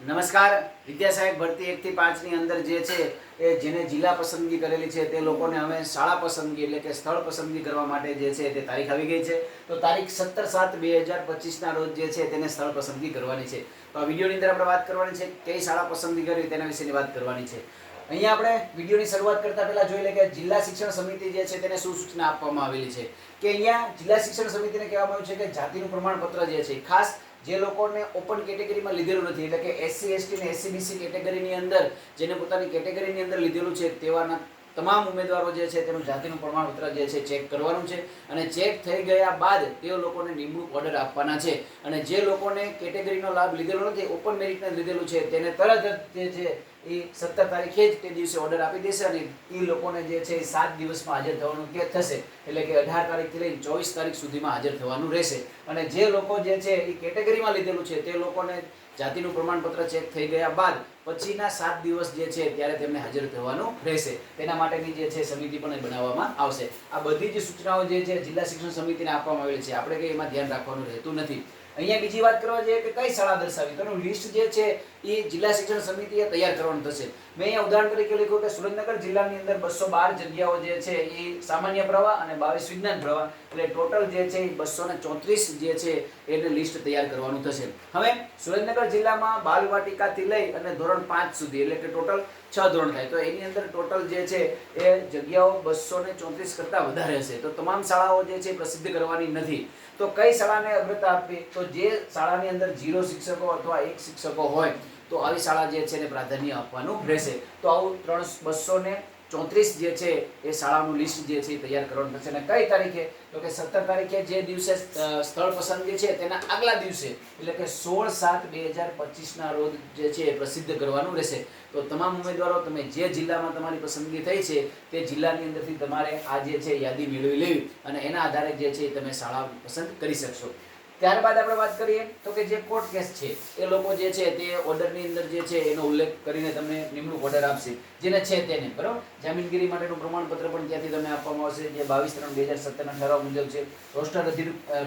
નમસ્કાર. વિદ્યા સહાયક ભરતી એકથી પાંચની અંદર જે છે એ જેને જિલ્લા પસંદગી કરેલી છે તે લોકોને હવે શાળા પસંદગી એટલે કે સ્થળ પસંદગી કરવા માટે જે છે તે તારીખ આવી ગઈ છે. તો તારીખ સત્તર સાત બે હજાર પચીસના રોજ જે છે તેને સ્થળ પસંદગી કરવાની છે. તો આ વિડીયોની અંદર આપણે વાત કરવાની છે કઈ શાળા પસંદગી કરવી તેના વિશેની વાત કરવાની છે. અહીંયા આપણે વિડીયોની શરૂઆત કરતા પહેલા જોઈ લે કે જિલ્લા શિક્ષણ સમિતિ જે છે તેને શું સૂચના આપવામાં આવેલી છે. કે અહીંયા જિલ્લા શિક્ષણ સમિતિને કહેવામાં આવ્યું છે કે જાતિનું પ્રમાણપત્ર જે છે ખાસ જે લોકોને ઓપન કેટેગરીમાં લીધેલું નથી, એટલે કે એસસી એસટી ને એસસી બીસી કેટેગરીની અંદર, જેને પોતાની કેટેગરીની અંદર લીધેલું છે, તેવાના તમામ ઉમેદવારો જે છે, તેનું જાતિનું પ્રમાણપત્ર જે છે ચેક કરવાનું છે. અને ચેક થઈ ગયા બાદ તે લોકોને નિમણૂક ઓર્ડર આપવાના છે. અને જે લોકોને કેટેગરીનો લાભ લીધેલો નથી ઓપન મેરિટને લીધેલું છે, તેને તરત જ જે છે, એ સત્તર તારીખે જ તે દિવસે ઓર્ડર આપી દેશે અને એ લોકોને જે છે, એ સાત દિવસમાં હાજર થવાનું કે થશે. એટલે કે અઢાર તારીખથી લઈને ચોવીસ તારીખ સુધીમાં હાજર થવાનું રહેશે. અને જે લોકો જે છે એ કેટેગરીમાં લીધેલું છે, તે લોકોને જાતિનું પ્રમાણપત્ર ચેક થઈ ગયા બાદ પછીના સાત દિવસ જે છે ત્યારે તેમને હાજર થવાનું રહેશે. તેના માટેની જે છે સમિતિ પણ બનાવવામાં આવશે. આ બધી જ સૂચનાઓ જે છે જિલ્લા શિક્ષણ સમિતિને આપવામાં આવેલી છે. આપણે કંઈ એમાં ધ્યાન રાખવાનું રહેતું નથી. અહીંયા બીજી વાત કરવા જઈએ કે કઈ શાળા દર્શાવી? તો એનું લિસ્ટ જે છે એ જિલ્લા શિક્ષણ સમિતિએ તૈયાર કરવાનું થશે. મેં અહીંયા ઉદાહરણ તરીકે લખ્યું કે સુરેન્દ્રનગર જિલ્લાની અંદર બસો બાર જગ્યાઓ જે છે એ સામાન્ય પ્રવાહ અને બાવીસ વિજ્ઞાન પ્રવાહ. એટલે ટોટલ જે છે એ બસો ને ચોત્રીસ જે છે એને લિસ્ટ તૈયાર કરવાનું થશે. હવે સુરેન્દ્રનગર જિલ્લામાં બાલવાટિકાથી લઈ અને ધોરણ પાંચ સુધી, એટલે કે ટોટલ છ ધોરણ થાય. તો એની અંદર ટોટલ જે છે એ જગ્યાઓ બસો ને ચોત્રીસ કરતાં વધારે હશે. તો તમામ શાળાઓ જે છે પ્રસિદ્ધ કરવાની નથી. તો કઈ શાળાને અગ્રતા આપવી? તો જે શાળાની અંદર ઝીરો શિક્ષકો અથવા એક શિક્ષકો હોય, તો આવી શાળા જે છે એને પ્રાધાન્ય આપવાનું રહેશે. તો આવું ત્રણ બસો ને ચોત્રીસ જે છે એ શાળાનું લિસ્ટ જે છે એ તૈયાર કરવાનું થશે અને કઈ તારીખે? તો કે સત્તર તારીખે જે દિવસે સ્થળ પસંદગી છે, તેના આગલા દિવસે, એટલે કે સોળ સાત બે હજાર પચીસના રોજ જે છે એ પ્રસિદ્ધ કરવાનું રહેશે. તો તમામ ઉમેદવારો, તમે જે જિલ્લામાં તમારી પસંદગી થઈ છે, તે જિલ્લાની અંદરથી તમારે આ જે છે યાદી મેળવી લેવી. અને એના આધારે જે છે એ તમે શાળા પસંદ કરી શકશો. ત્યારબાદ આપણે વાત કરીએ તો કે જે કોર્ટ કેસ છે, એ લોકો જે છે તે ઓર્ડરની અંદર જે છે એનો ઉલ્લેખ કરીને તમને નિમણૂક ઓર્ડર આપશે, જેને છે તેને, બરાબર? જામીનગીરી માટેનું પ્રમાણપત્ર પણ ત્યાંથી તમને આપવામાં આવશે, જે બાવીસ ત્રણ બે હજાર સત્તરના ઠરાવ મુજબ છે, રોસ્ટર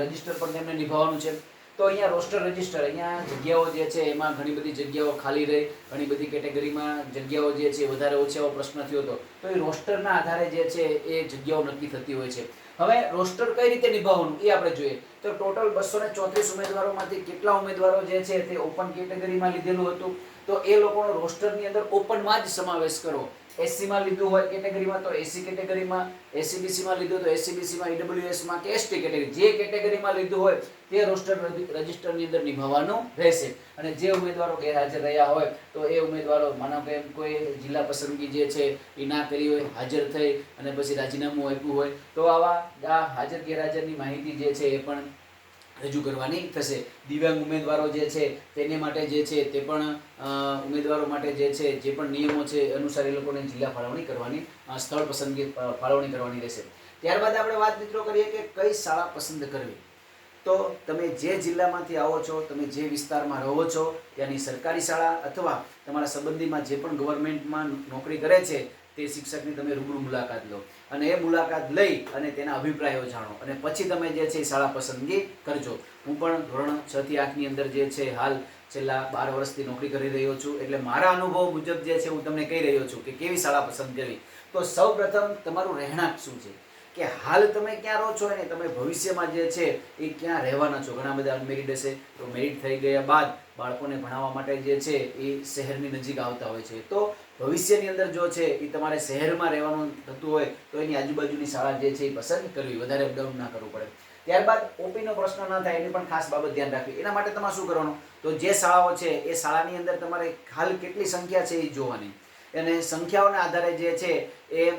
રજિસ્ટર પણ તેમને નિભાવવાનું છે. તો અહીંયા રોસ્ટર રજિસ્ટર અહીંયા જગ્યાઓ જે છે, એમાં ઘણી બધી જગ્યાઓ ખાલી રહી, ઘણી બધી કેટેગરીમાં જગ્યાઓ જે છે વધારે ઓછા એવો પ્રશ્ન થયો હતો તો એ રોસ્ટરના આધારે જે છે, એ જગ્યાઓ નક્કી થતી હોય છે. હવે રોસ્ટર કઈ રીતે નિભાવવાનું, એ આપણે જોઈએ. તો ટોટલ બસો ને ચોત્રીસ ઉમેદવારોમાંથી કેટલા ઉમેદવારો જે છે, તે ઓપન કેટેગરીમાં લીધેલું હતું. તો એ લોકોનો રોસ્ટરની અંદર ઓપનમાં જ સમાવેશ કરો. એસસીમાં લીધું હોય કેટેગરીમાં તો એસસી કેટેગરીમાં એસીબીસીમાં લીધું તો એસસીબીસીમાં ઈડબ્લ્યુએસમાં કે એસટી કેટેગરી જે કેટેગરીમાં લીધું હોય તે રોસ્ટર રજિસ્ટરની અંદર નિભાવવાનું રહેશે. અને જે ઉમેદવારો ગેરહાજર રહ્યા હોય તો એ ઉમેદવારો માનો કે કોઈ જિલ્લા પસંદગી જે છે એ ના કરી હોય, હાજર થઈ અને પછી રાજીનામું આપ્યું હોય તો આવા હાજર ગેરહાજરની માહિતી જે છે એ પણ રજૂ કરવાની થશે. દિવ્યાંગ ઉમેદવારો જે છે, તેને માટે જે છે, તે પણ ઉમેદવારો માટે જે છે, જે પણ નિયમો છે અનુસાર એ લોકોને જિલ્લા ફાળવણી કરવાની સ્થળ પસંદગી ફાળવણી કરવાની રહેશે. ત્યારબાદ આપણે વાત મિત્રો કરીએ કે કઈ શાળા પસંદ કરવી? તો તમે જે જિલ્લામાંથી આવો છો, તમે જે વિસ્તારમાં રહો છો, ત્યાંની સરકારી શાળા અથવા તમારા સંબંધીમાં જે પણ ગવર્મેન્ટમાં નોકરી કરે છે તે શિક્ષકની તમે રૂબરૂ મુલાકાત લો. અને એ મુલાકાત લઈ અને તેના અભિપ્રાયો જાણો. અને પછી તમે જે છે એ શાળા પસંદગી કરજો. હું પણ ધોરણ છ થી આઠની અંદર જે છે હાલ છેલ્લા બાર વર્ષથી નોકરી કરી રહ્યો છું. એટલે મારા અનુભવ મુજબ જે છે હું તમને કહી રહ્યો છું કે કેવી શાળા પસંદ કરવી. તો સૌ પ્રથમ તમારું રહેણાંક શું છે? કે હાલ તમે ક્યાં રહો છો અને તમે ભવિષ્યમાં જે છે એ ક્યાં રહેવાના છો? ઘણા બધા અનમેરિડ હશે, તો મેરિડ થઈ ગયા બાદ બાળકોને ભણાવવા માટે જે છે એ શહેરની નજીક આવતા હોય છે. તો ભવિષ્યની અંદર જો છે એ તમારે શહેરમાં રહેવાનું થતું હોય, તો એની આજુબાજુની શાળા જે છે એ પસંદ કરવી, વધારે અપડાઉન ના કરવું પડે. ત્યારબાદ ઓપીનો પ્રશ્ન ન થાય, એની પણ ખાસ બાબત ધ્યાન રાખવી. એના માટે તમારે શું કરવાનું? તો જે શાળાઓ છે, એ શાળાની અંદર તમારે હાલ કેટલી સંખ્યા છે એ જોવાની. અને સંખ્યાઓના આધારે જે છે એ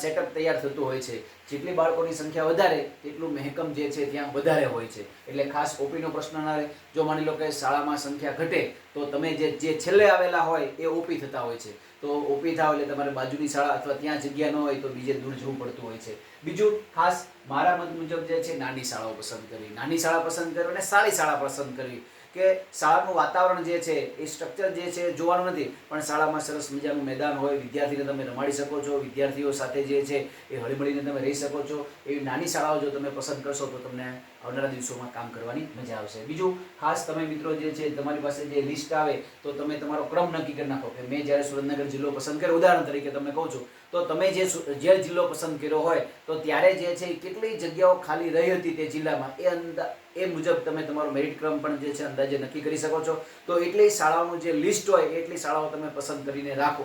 સેટઅપ તૈયાર થતું હોય છે. જેટલી બાળકોની સંખ્યા વધારે, તેટલું મહેકમ જે છે ત્યાં વધારે હોય છે. એટલે ખાસ ઓપીનો પ્રશ્ન ના રહે. જો માની લો કે શાળામાં સંખ્યા ઘટે, તો તમે જે જે છેલ્લે આવેલા હોય, એ ઓપી થતા હોય છે. તો ઓપી થાવ એટલે તમારે બાજુની શાળા અથવા ત્યાં જગ્યા ન હોય, તો બીજે દૂર જવું પડતું હોય છે. બીજું, ખાસ મારા મત મુજબ જે છે, નાની શાળાઓ પસંદ કરવી. નાની શાળા પસંદ કરવી અને સારી શાળા પસંદ કરવી. કે શાળાનું વાતાવરણ જે છે, એ સ્ટ્રક્ચર જે છે જોવાનું નથી. પણ શાળામાં સરસ મજાનું મેદાન હોય, વિદ્યાર્થીને તમે રમાડી શકો છો, વિદ્યાર્થીઓ સાથે જે છે, એ હળીમળીને તમે રહી શકો છો. એવી નાની શાળાઓ જો તમે પસંદ કરશો, તો તમને આવનારા દિવસોમાં કામ કરવાની મજા આવશે. બીજું, ખાસ તમે મિત્રો જે છે, તમારી પાસે જે લિસ્ટ આવે, તો તમે તમારો ક્રમ નક્કી કરી નાખો કે મેં જ્યારે સુરેન્દ્રનગર જિલ્લો પસંદ કર્યો, ઉદાહરણ તરીકે તમને કહું છું, તો તમે જે જે જિલ્લો પસંદ કર્યો હોય, તો ત્યારે જે છે કેટલી જગ્યાઓ ખાલી રહી હતી તે જિલ્લામાં? એ અંદા એ મુજબ તમે તમારો મેરિટ ક્રમ પણ જે છે અંદાજે નક્કી કરી શકો છો. તો એટલી શાળાઓનું જે લિસ્ટ હોય, એટલી શાળાઓ તમે પસંદ કરીને રાખો.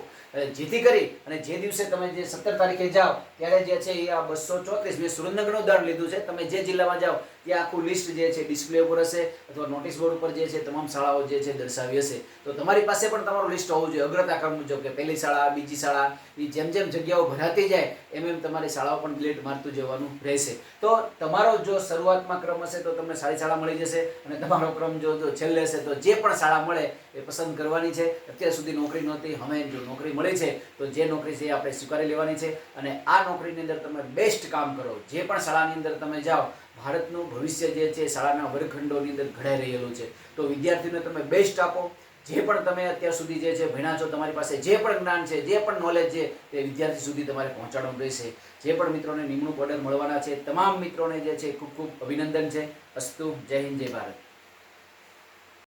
જેથી કરી અને જે દિવસે તમે જે સત્તર તારીખે જાઓ, ત્યારે જે છે એ આ બસો ચોત્રીસ મેં સુરેન્દ્રનગરનું ઉદાહરણ લીધું છે. તમે જે જિલ્લામાં જાઓ ત્યાં આખું લિસ્ટ જે છે ડિસ્પ્લે ઉપર હશે અથવા નોટિસ બોર્ડ ઉપર જે છે, તમામ શાળાઓ જે છે, દર્શાવી હશે. તો તમારી પાસે પણ તમારું લિસ્ટ હોવું જોઈએ. અગ્રતા ક્રમ મુજબ કે પહેલી શાળા, બીજી શાળા, એ જેમ જેમ જગ્યાઓ ભરાતી જાય, એમ એમ તમારી શાળાઓ પણ ડિલેટ મારતું જવાનું રહેશે. તો તમારો જો શરૂઆતમાં ક્રમ હશે, તો તમને સારી શાળા મળી જશે અને તમારો ક્રમ જો જો છેલ્લે હશે, તો જે પણ શાળા મળે એ પસંદ કરવાની છે. અત્યાર સુધી નોકરી નહોતી, હવે જો નોકરી મળી છે, તો જે નોકરી છે એ આપણે સ્વીકારી લેવાની છે અને આ નોકરીની અંદર તમે બેસ્ટ કામ કરો. જે પણ શાળાની અંદર તમે જાઓ ભારતનું ભવિષ્ય જે છે, શાળાના વર્ગખંડોની અંદર ઘડાઈ રહેલું છે. તો વિદ્યાર્થીઓને તમે બેસ્ટ આપો. જે પણ તમે અત્યાર સુધી જે છે ભણ્યા છો, તમારી પાસે જે પણ જ્ઞાન છે, જે પણ નોલેજ છે, તે વિદ્યાર્થી સુધી તમારે પહોંચાડવાનું રહેશે. જે પણ મિત્રોને નિમણૂક ઓર્ડર મળવાના છે, તમામ મિત્રોને જે છે ખૂબ ખૂબ અભિનંદન છે. અસ્તુ, જય હિન્દ, જય ભારત.